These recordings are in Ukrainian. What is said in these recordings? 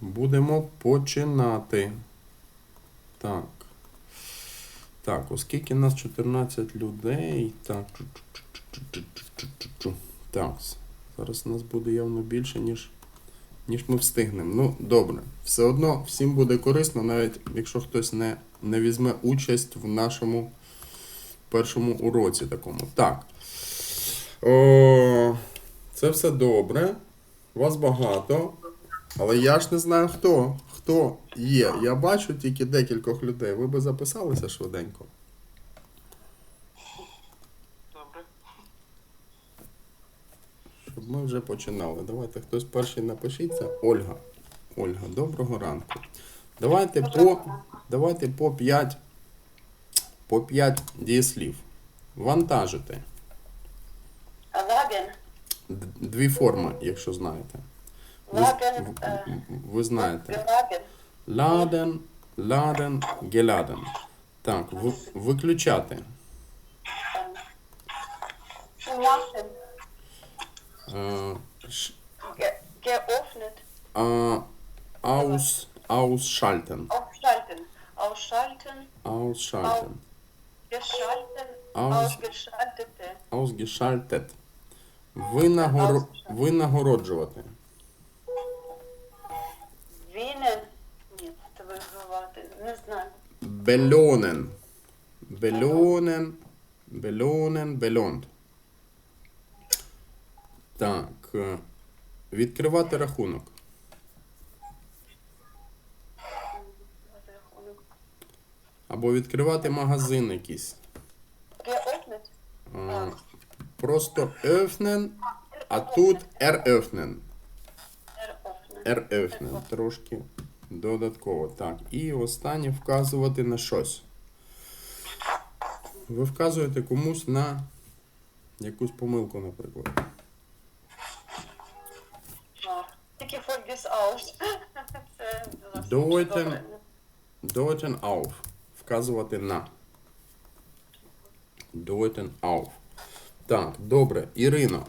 Будемо починати. Так. Так, оскільки нас 14 людей. Так. Так. Зараз нас буде явно більше, ніж, ніж ми встигнемо. Ну, добре. Все одно всім буде корисно, навіть якщо хтось не, не візьме участь в нашому першому уроці такому. Так. О, це все добре. Вас багато. Але я ж не знаю хто. Хто є. Я бачу тільки декількох людей. Ви би записалися швиденько. Добре. Щоб ми вже починали. Давайте хтось перший напишіться. Ольга. Ольга, доброго ранку. Давайте по, давайте по 5 по 5 дієслів. Вантажити. Дві форми, якщо знаєте. Äh, ви знаєте. Ладен, ладен, геладен. Так, в, виключати. Machen. Е, ш- geöffnet. а, аус, аусшальтен. Ausschalten. Ausschalten. Аусшальтен. Geschalten. Aus- Ausgeschaltete. Аусгешальтет. Винагоро... Винагороджувати. Wienen. Ні, це вибивати. Не знаю. Бельонен. Бельонен. Бельонен, бельонд. Так. е, Відкривати рахунок. Або відкривати магазин якийсь. Geöffnet. Е, Просто öffnen, а тут eröffnen. Eröffnen. Трошки додатково. Так. І останнє вказувати на щось. Ви вказуєте комусь на якусь помилку, наприклад. Ah, Тільки this out. Добре. Deuten auf. Вказувати на. Deuten auf. Так, добре. Ірино.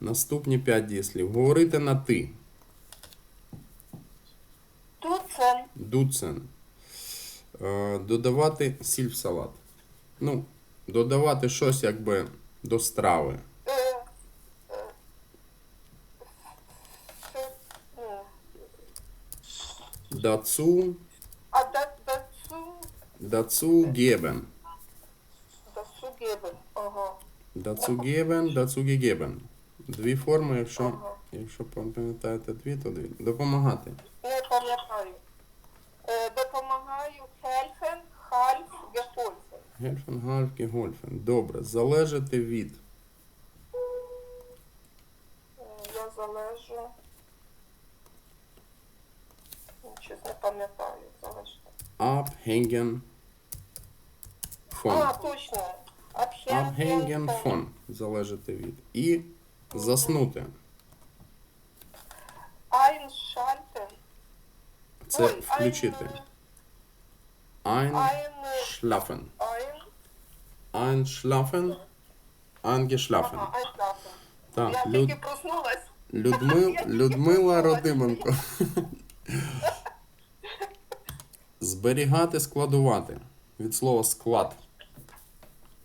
Наступні 5 дієслів. Говорити на ти. Дуцен. Е, додавати сіль в салат. Ну, додавати щось якби до страви. Dazu, А да- dazu, dazu geben. dazu geben. Ага. Dazu geben, dazu gegeben. Дві форми, якщо, Ага. якщо пам'ятаєте дві, то дві. Допомагати. Не пам'ятаю. Е, Допомагаю helfen, half, geholfen. Гельфен, гальф, гольфен. Добре. Залежати від. Я залежу. Щось не пам'ятаю. Залежу. Abhängen А, von. точно. Abhängen von. Залежати від. І заснути. Einschalten. Це Ой, включити. Ein, Einschlafen. Ein, Einschlafen. Eingeschlafen. ага, einschlafen. Так, Я Люд... тільки проснулась. Людмил... Людмила. Родименко. Зберігати, складувати. Від слова склад.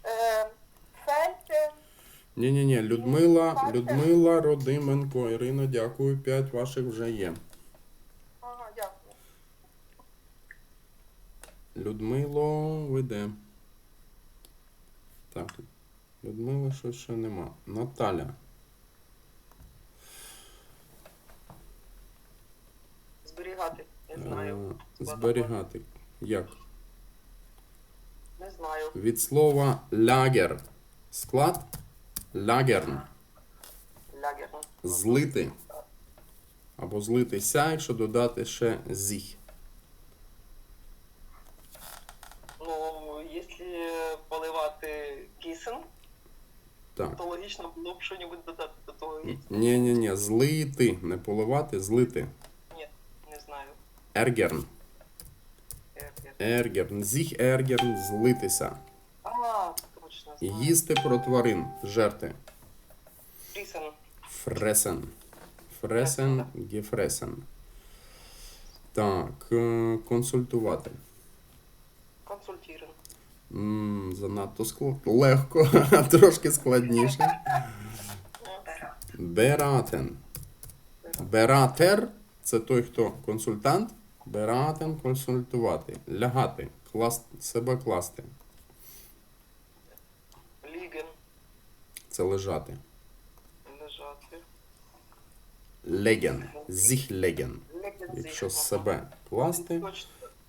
Е, Фельден, Ні, ні, ні, Людмила, Людмила Родименко. Ірино, дякую. П'ять ваших вже є. ага, дякую. Людмило, ви де? Так. Людмила щось ще нема. Наталя. Зберігати. Не знаю. Е, Зберігати. Як? Не знаю. Від слова лягер. Склад. Лягерн. Лягерно. Злити. Або злитися, якщо додати ще зіх. Ну, якщо кисень, Так. то логічно було б щось додати до того. Ні, Ні, ні, ні, злити. Не поливати, злити. не знаю. Ергерн. Ергерн. Зіх ергерн злитися. А, точно знаю. Їсти про тварин. Жерти. Фрісен. Фресен. Фресен, гефресен. Так, е, консультувати. Консультирован. М, занадто скло... легко, трошки складніше. Бератен. Бератер це той, хто консультант. Бератен консультувати. Лягати. Клас... Себе класти. Ліген. Це лежати. Лежати. Леген. Зіх леген. Ліген Якщо себе класти.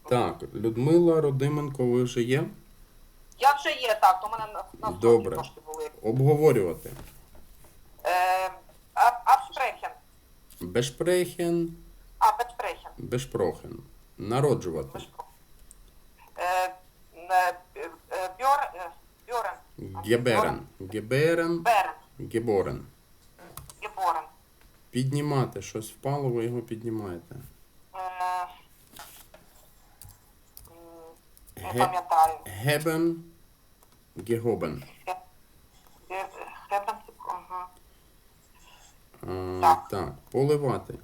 Так, Людмила Родименко, ви вже є? Я вже є, так, то в мене на, Добре. трошки були. Обговорювати. Е, а- Абспрехен. Бешпрехен, А, беспрохен. бешпрохен. Народжувати. Е, е, е, бьор, е, бьорен. Геберен. Геберен, Берен. геборен. Геборен. Піднімати. Щось впало, ви його піднімаєте. Е, не пам'ятаю. Гебен, гегобен. Ага. А, Так. так, поливати.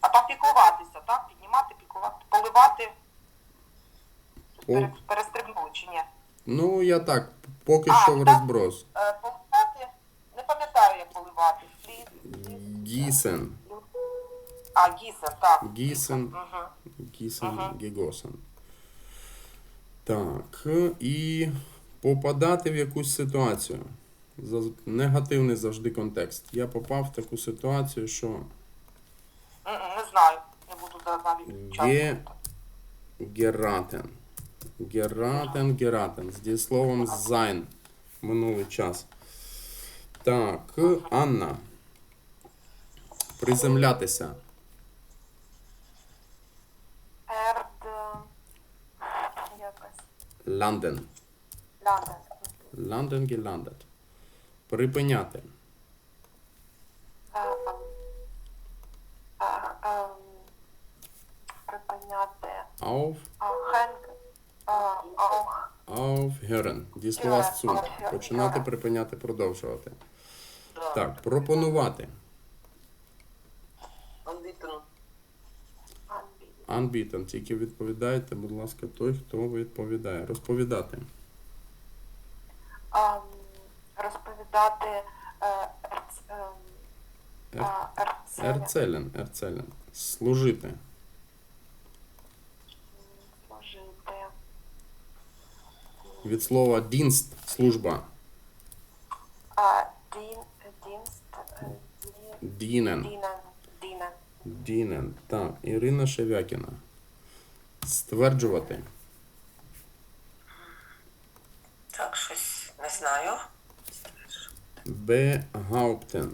А там піклуватися, так? Піднімати, піклувати, поливати. О. Пере- Перестрибнули чи ні? Ну, я так, поки А, що в так. розброс. Е, Поливати, не пам'ятаю, як поливати. Слід, Гісен. А, гісен, так. Гісен, Угу. гісен, Ага. гегосен. Так, і попадати в якусь ситуацію. Негативний завжди контекст. Я попав в таку ситуацію, що Не знаю, не буду навіть час. Гератен. Гератен, гератен. З дієсловом sein. Минулий час. Так, Анна. Приземлятися. Ланден. Ланден. Ланден геландет. Припиняти. Припиняти. Auf, aufhören. Дієслова Hören, zu. Починати, припиняти, продовжувати. Так, пропонувати. Unbeaten. Тільки відповідаєте, будь ласка, той, хто відповідає. Розповідати. Ем, Розповідати ем, Ер- а. Ерцелен. Ерцелен. Служити. Служити. Від слова дінст служба. А, Дін, дінст, е, Дінен. Дінен, Дінен. Так, Ірина Шевякіна. Стверджувати. Так, щось не знаю. Behaupten.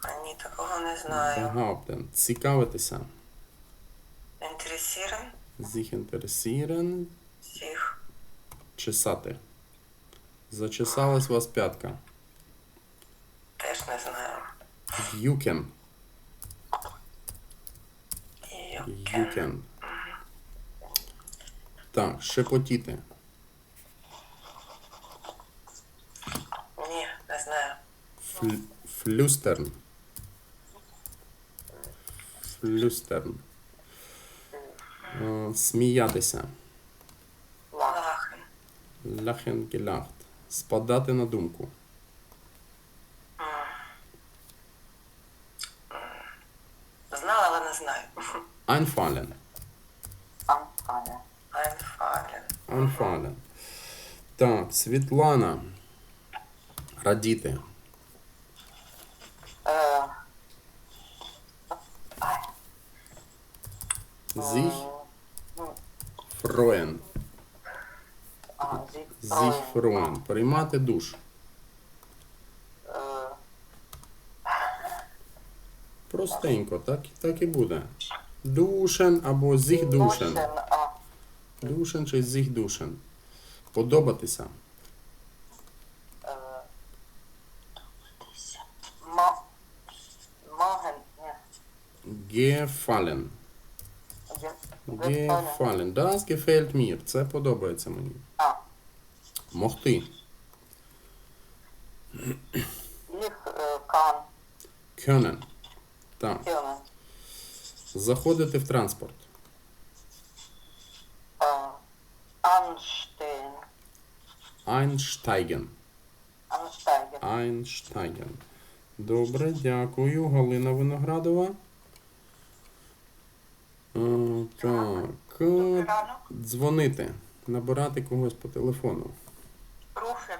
А ні, такого не знаю. Behaupten. Цікавитися. Інтересірен Sich interessieren. всіх. Чесати. Зачесалась вас п'ятка. Теж не знаю. Юкен. Юкен. Так, шепотіти. Ні, не знаю. Фл- Флюстерн. Флюстерн. Е, Сміятися. Лахен. Ляхен гелахт. Спадати на думку. Знала, але не знаю. Einfallen. Einfallen. Einfallen. Так, Світлана. Радіти. Е, Sich freuen. а, Sich freuen. Приймати душ. Е, Простенько, так, так і буде. Душен або зіх душен. чи зіх душен. Подобатися. е. Gefallen. Gefallen. Das gefällt mir. Це подобається мені. Могти. е. Können. Так. Заходити в транспорт. Äh, anstehen. Einsteigen. Ansteigen. Einsteigen. Добре, дякую. Галина Виноградова. Е, так. е. Дзвонити. Набирати когось по телефону. Руфен.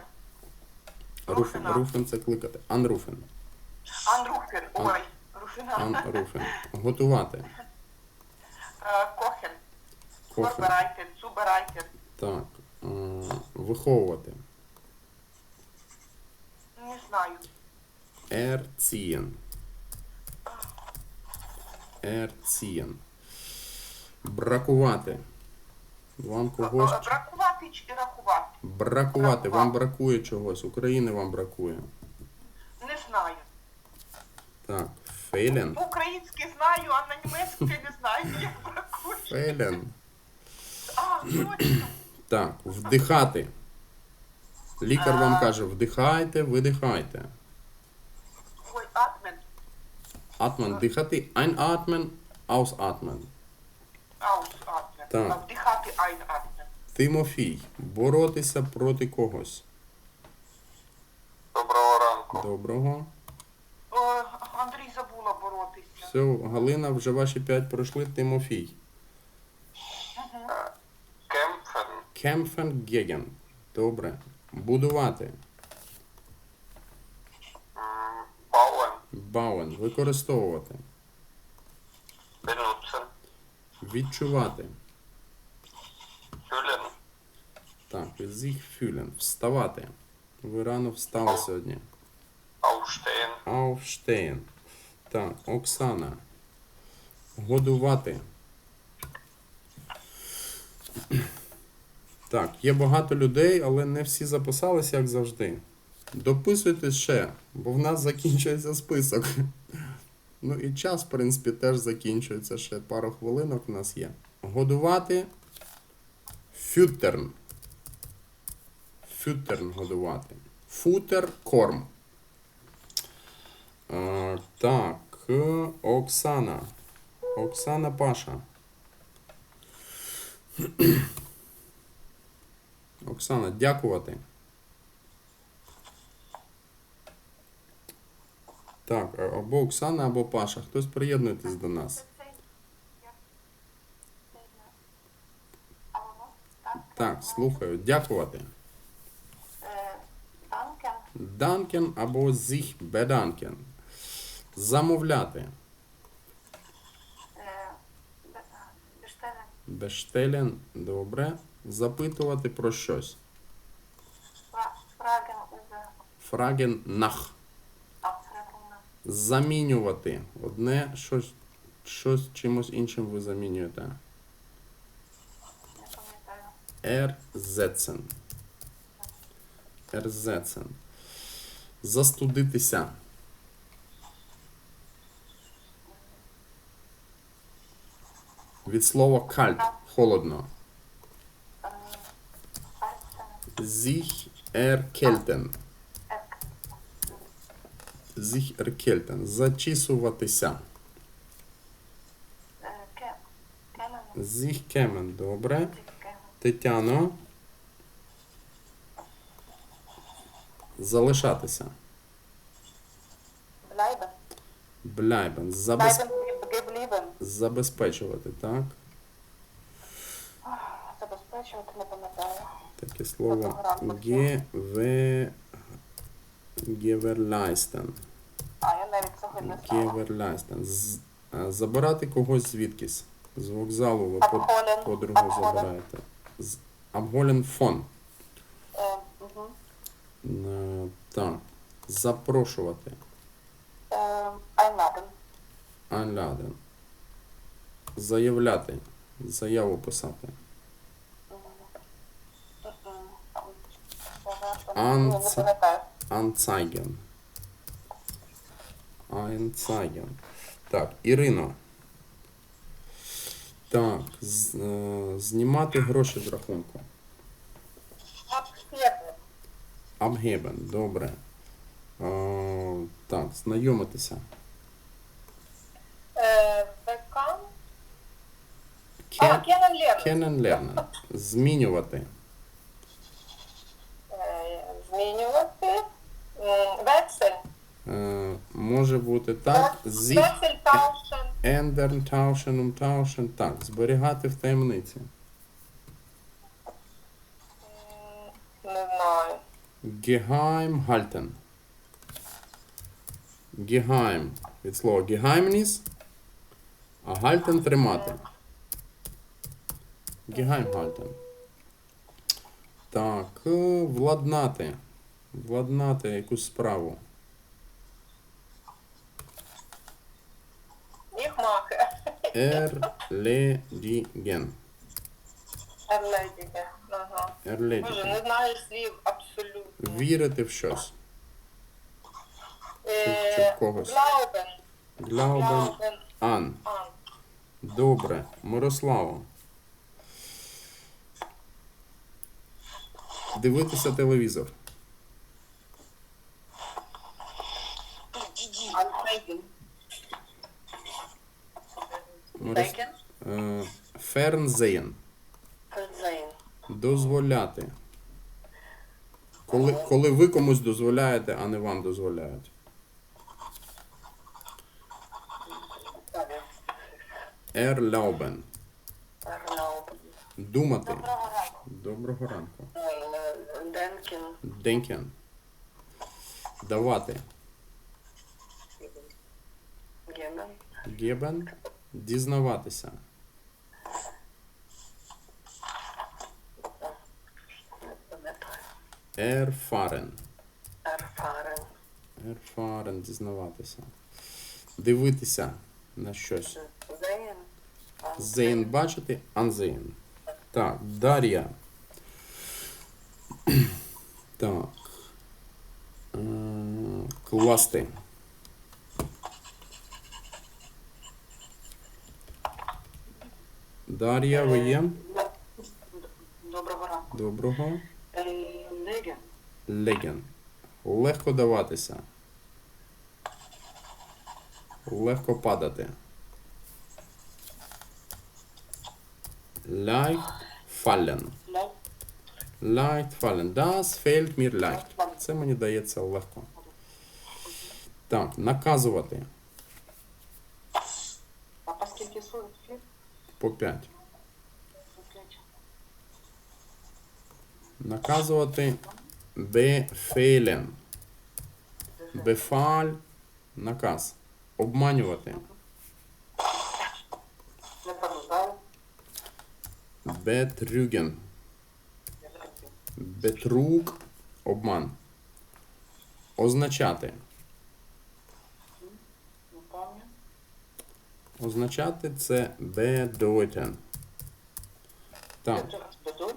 Руфен. Руфен це кликати. Анруфен. Анруфен. Ой. Анруфен. Готувати. Е, Кохен. Кофе. Zubereiten. Так. е, Виховувати. Не знаю. Erziehen. Erziehen. Бракувати. Вам когось. Е, Бракувати чи рахувати? Бракувати. Вам бракує чогось. України вам бракує. Не знаю. Так. Фейлен. По-українськи знаю, а на німецький не знаю, як бракує. Фейлен. А, точно. Так. Вдихати. Лікар вам каже, вдихайте, видихайте. Ой, атмен. Атмен. Дихати. Einatmen, ausatmen. Аус атмен. Так. А Вдихати атмен. Тимофій. Боротися проти когось. Доброго ранку. Доброго. О, Андрій забула боротися. Все, Галина, вже ваші п'ять пройшли. Тимофій. Кемфен. Kämpfen gegen. Добре. Будувати. Бауен. Bauen. Використовувати. Benutzen. Відчувати. Füllen. Так, sich fühlen. Вставати. Ви рано встали сьогодні. Aufstehen. Так, Оксана. Годувати. Так, є багато людей, але не всі записалися, як завжди. Дописуйте ще, бо в нас закінчується список. Ну і час, в принципі, теж закінчується. Ще пару хвилинок у нас є. Годувати. Фютерн. Фютерн годувати. Футер корм. А, так, е, Оксана. Оксана Паша. Оксана, дякувати. Так, або Оксана, або Паша. Хтось приєднуйтесь до нас. Так, слухаю. Дякувати. Äh. Данкен або sich bedanken. Замовляти. Äh. Бештелен, добре. Запитувати про щось. Fragen. Фраген нах. Замінювати. Одне щось, щось чимось іншим ви замінюєте. Ersetzen. Ersetzen. Застудитися. Від слова кальт. Холодно. Ähm. Sich erkälten. Sich erkälten. Зачісуватися. Äh. Sich kämen. Добре. Тетяно. Залишатися. Bleiben. Bleiben. Забез... Забезпечувати, так? Забезпечувати не пам'ятаю. Таке слово. Геве... Gewährleisten. А, я навіть цього не. Gewährleisten. З... а, Забирати когось звідкись. З вокзалу ви. Abholen. подругу Abholen. забираєте. З... Abholen mhm. Е, Так. Запрошувати. Äh, einladen. Einladen. Заявляти. Заяву писати. Пам'ятаю. Anzeigen. Anzeigen. Так, Ірино. Так, з, е, знімати гроші з рахунку. Abheben, добре. Е, так, знайомитися. А, Ке- Кенен Лернер. Змінювати. Е, Змінювати. Вексель. Е, може бути так. Зі Вексель таушен. ендерн, таушен, умтаушен. Так, зберігати в таємниці. Не знаю. Halten. Geheim. Від слова Geheimnis. А halten тримати. Geheim. Так, е, владнати. Владнати якусь справу. Їх махи. Erledigen. Ерледіге. Ага. Боже, не знаю слів абсолютно. Вірити в щось. Е, чи в когось. Глаубен. Глаубен. Ан. Добре. Мирослава. Дивитися телевізор. Е, Фернзеєн. Ферзейн. Дозволяти. Коли, коли ви комусь дозволяєте, а не вам дозволяють. Erlauben. Думати. Доброго ранку. Доброго ранку. Е, Денкін. Давати. Гебен. Geben. Дізнаватися. Пам'ятаю. Erfahren. Ерфарен. Дізнаватися. Дивитися на щось. Зейн. Зейн бачити, анзейн. Так, Дар'я. Так. Е, Класти. Дар'я, ви є? Доброго ранку. Доброго. Леген. Леген. Легко даватися. Легко падати. Leicht fallen. Leicht fallen. Das fällt mir leicht. Це мені дається легко. Так, наказувати А по скільки слів? по 5. Наказувати befehlen. Бефаль наказ. Обманювати. Betrügen. Бетрук обман. Означати. Означати це bedeuten. Так, Бедой?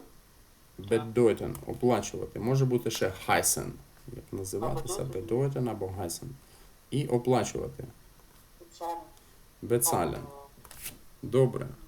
bedeuten. Оплачувати. Може бути ще heißen. Як називатися bedeuten або heißen. І оплачувати. Bezahlen. Добре.